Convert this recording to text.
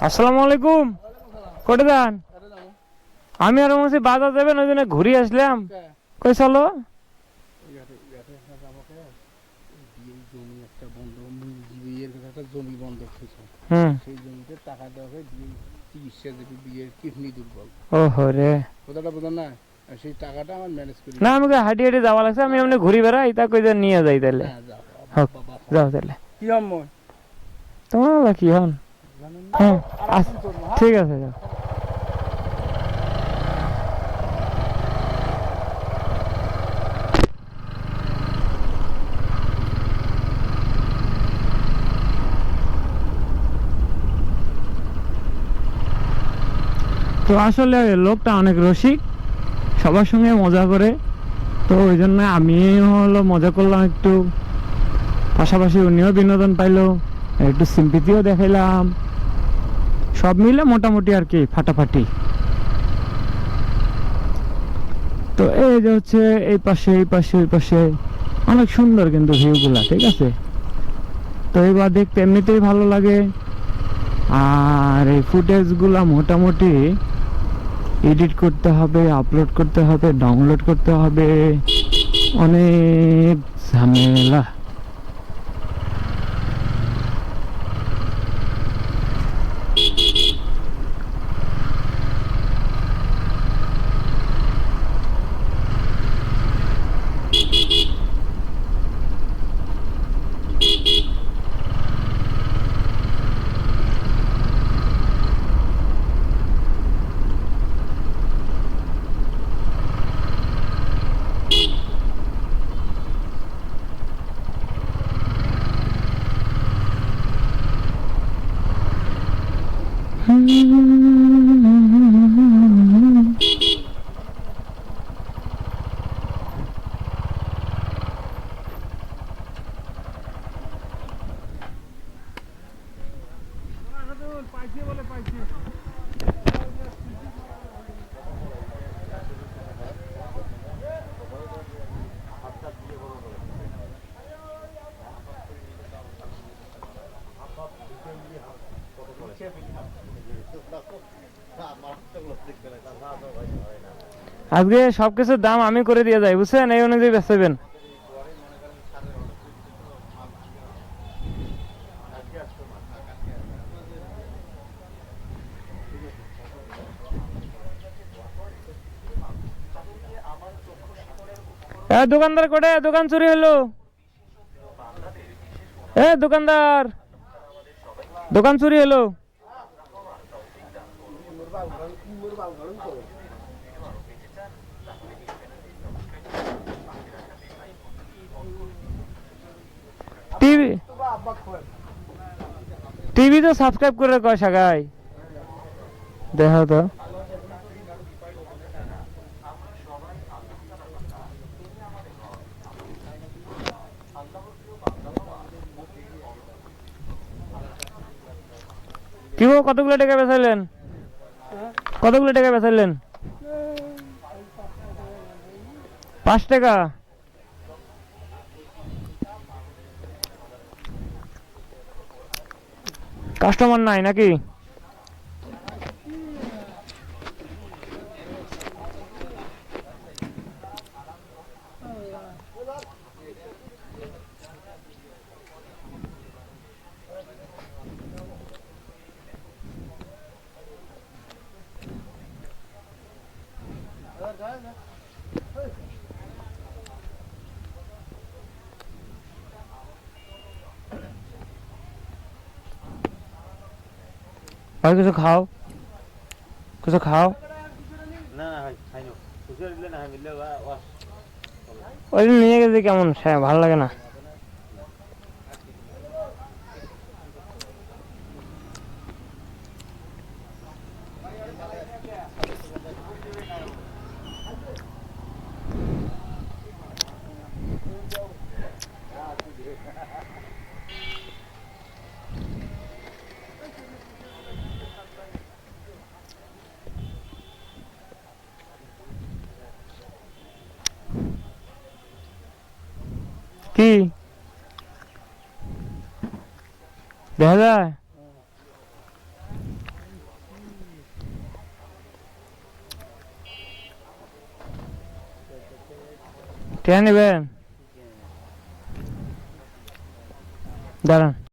আসসালামু আলাইকুম কোটে যান আমি আর মনে বাজার যাবেন ওই জন্য ঘুরে আসলাম। কই চলো। জমি বন্ধ বিয়ের একটা জমি বন্ধক ছিল হুম। সেই জমিতে টাকা দেওয়া হয় দিয়ে চিকিৎসা দেবে বিয়ের কিডনি দুর্বল ওহো রে। কথাটা বোঝেন না সেই টাকাটা আমার ম্যানেজ করি না আমাকে হাঁটি হাঁটি যাওয়া লাগছে আমি এমনি ঘুরি বেড়াই তা কই যে নিয়ে যাই তাহলে যাও, তাহলে কি হম তোমার কি হন? ঠিক আছে তো আসলে লোকটা অনেক রসিক, সবার সঙ্গে মজা করে। তো ওই জন্য আমি হলো মজা করলাম একটু। পাশাপাশি উনিও বিনোদন পাইলো, একটু সিম্পিতিও দেখাইলাম। সব মিলে মোটামুটি আর কি ফাটাফাটি। তো এই যে হচ্ছে এই পাশে এই পাশে এই পাশে, অনেক সুন্দর কিন্তু ভিউগুলা, ঠিক আছে? তো এবার দেখতে এমনিতেই ভালো লাগে। আর এই ফুটেজগুলা মোটামুটি এডিট করতে হবে, আপলোড করতে হবে, ডাউনলোড করতে হবে। অনেক ঝামেলা। Hum. আজকে সবকিছুর দাম আমি করে দিয়ে যাই, বুঝছেন? এই অনুযায়ী বেচবেন। দোকানদার কোটে, দোকান চুরি হলো এ, দোকানদার, দোকান চুরি হলো টিভি? টিভি তো সাবস্ক্রাইব করে কয় সাগাই। দেখো তো। কি কতগুলো টাকা বেচাইলেন কতগুলো টাকা বেচাইলেন পাঁচ টাকা? কাস্টমার নাই নাকি? ভাই কিছু খাও। কিছু খাও। না ভাই খাই ওই নিয়ে গেছি কেমন ভালো লাগে না। কি? দেখা যায়? কে নেবেন? দাঁড়ান।